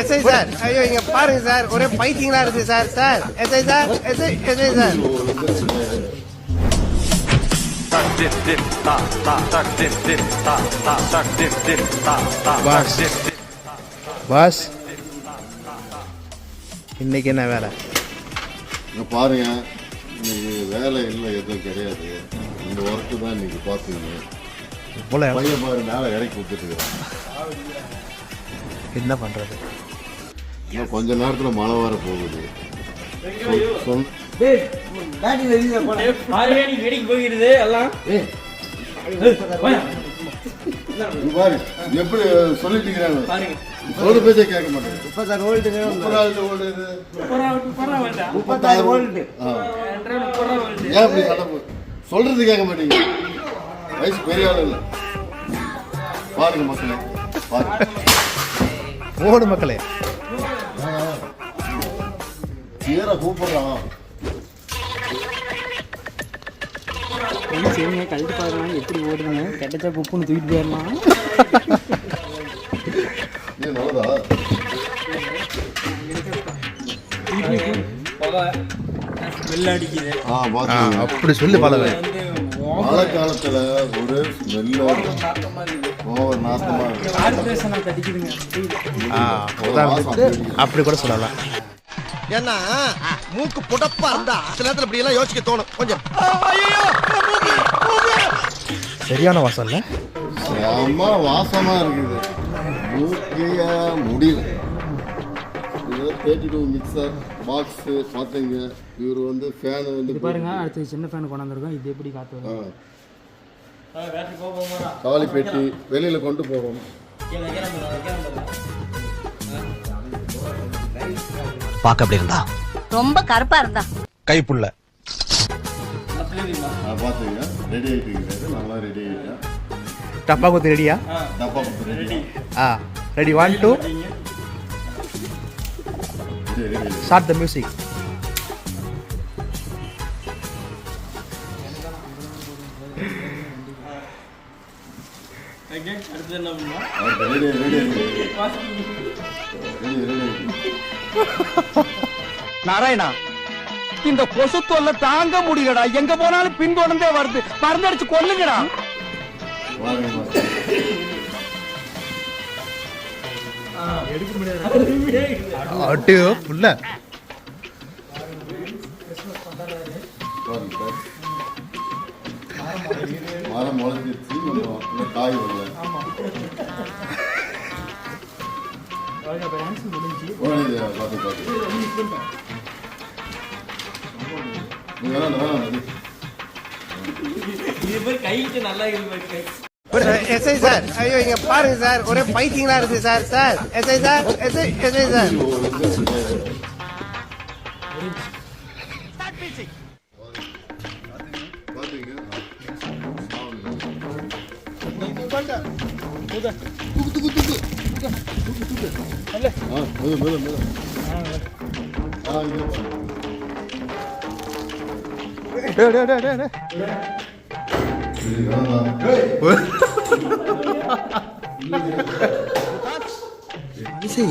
SI sir ஐயோ இங்க பாருங்க சார் ஒரே பைத்தியங்களா இருக்கு sir sir SI sir SI SI sir boss. இன்னைக்கு என்ன வேலை? இங்க பாருங்க. இன்னைக்கு வேலை இல்லை எதுவும் கிடையாது. இந்த ஒர்க்கு தான் இன்னைக்கு பார்த்தீங்க. பையன் பாரு மேலே இறக்கி கொடுத்துட்டு என்ன பண்றது? இன்னும் கொஞ்ச நேரத்தில் மழை வர போகுது. போகிறது எல்லாம். எப்படி சொல்லிட்டு பாருங்க. சொல்ற பேச்சே கேட்க மாட்டேங்க முப்பத்தாறு வோல்ட்டு முப்பதாவது வேண்டா முப்பத்தாறு வோல்ட்டு ஏன் இப்படி சண்டை சொல்றது கேட்க மாட்டீங்க வயசு பெரிய ஆள் இல்லை. பாருங்க மக்களே பாருங்க. ஓடு மக்களே. சீரா கூப்பிடுறான் என்ன செய்யுங்க கழுத்து பாருங்க எப்படி ஓடுதுங்க கிடைச்சா குப்புன்னு தூக்கிட்டு போயிடலாம் அப்படி சொல்லி பழகு மழை காலத்துல ஒரு ஸ்மெல்ல ஓவர் நாத்தமா இருக்கு. அப்படி கூட சொல்லலாம். ஏன்னா மூக்கு புடப்பா இருந்தா சில நேரத்துல இப்படி எல்லாம் யோசிக்க தோணும். கொஞ்சம். சரியான வாசம் இல்ல செம்ம வாசமா இருக்குது. மூக்கைய முடியல. இது தேர்ட்டி டூ மிக்சர் பாக்ஸ் பார்த்தீங்க இவர் வந்து ஃபேன் வந்து பாருங்க அடுத்து சின்ன ஃபேன் கொண்டாந்துருக்கோம். இது எப்படி காத்து காலி பெட்டி வெளியில கொண்டு போறோம் பாக்க அப்படி இருந்தா? ரொம்ப கருப்பா இருந்தா. கைப்புள்ள. பார்த்தீங்க ரெடி ஆகிட்டு இருக்கிறாரு நல்லா ரெடி ஆகிட்டேன் டப்பா குத்து ரெடியா டப்பா ready ah ready one two ready ready start the music அடுத்து என்ன பண்ணுவோம் நாராயணா இந்த கொசு தொல்லை தாங்க முடியலடா. எங்க போனாலும் பின்தொடர்ந்தே வருது. மருந்தடிச்சு கொல்லுங்கடா. வாருங்க அட்டியோ மரம் இன்னும் இன்னும் காய் வரல. ஓடுது, பார்த்து பார்த்து. நீ வேணாம் வேணாம் இது. இது பேர் கைக்கு நல்லா இருக்கு எஸ்ஐ சார் ஐயோ இங்க பாருங்க சார். ஒரே பைத்தியங்களா இருக்கு sir sir. SI sir SI SI sir.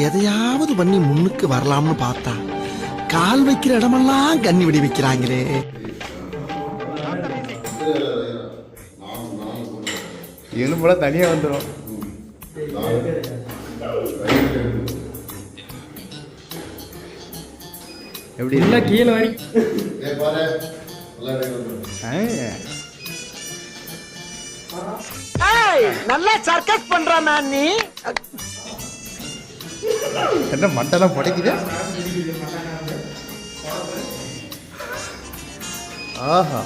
எதையாவது பண்ணி முன்னுக்கு வரலாம்னு பார்த்தா கால் வைக்கிற இடமெல்லாம் கண்ணி விடி வைக்கிறாங்களே. எலும்புலாம் தனியா வந்துடும் எப்படி இல்ல கீழே வரை. நல்லா சர்க்கஸ் பண்றானா நீ? என்ன மண்டெல்லாம் புடைக்குது? ஆஹா.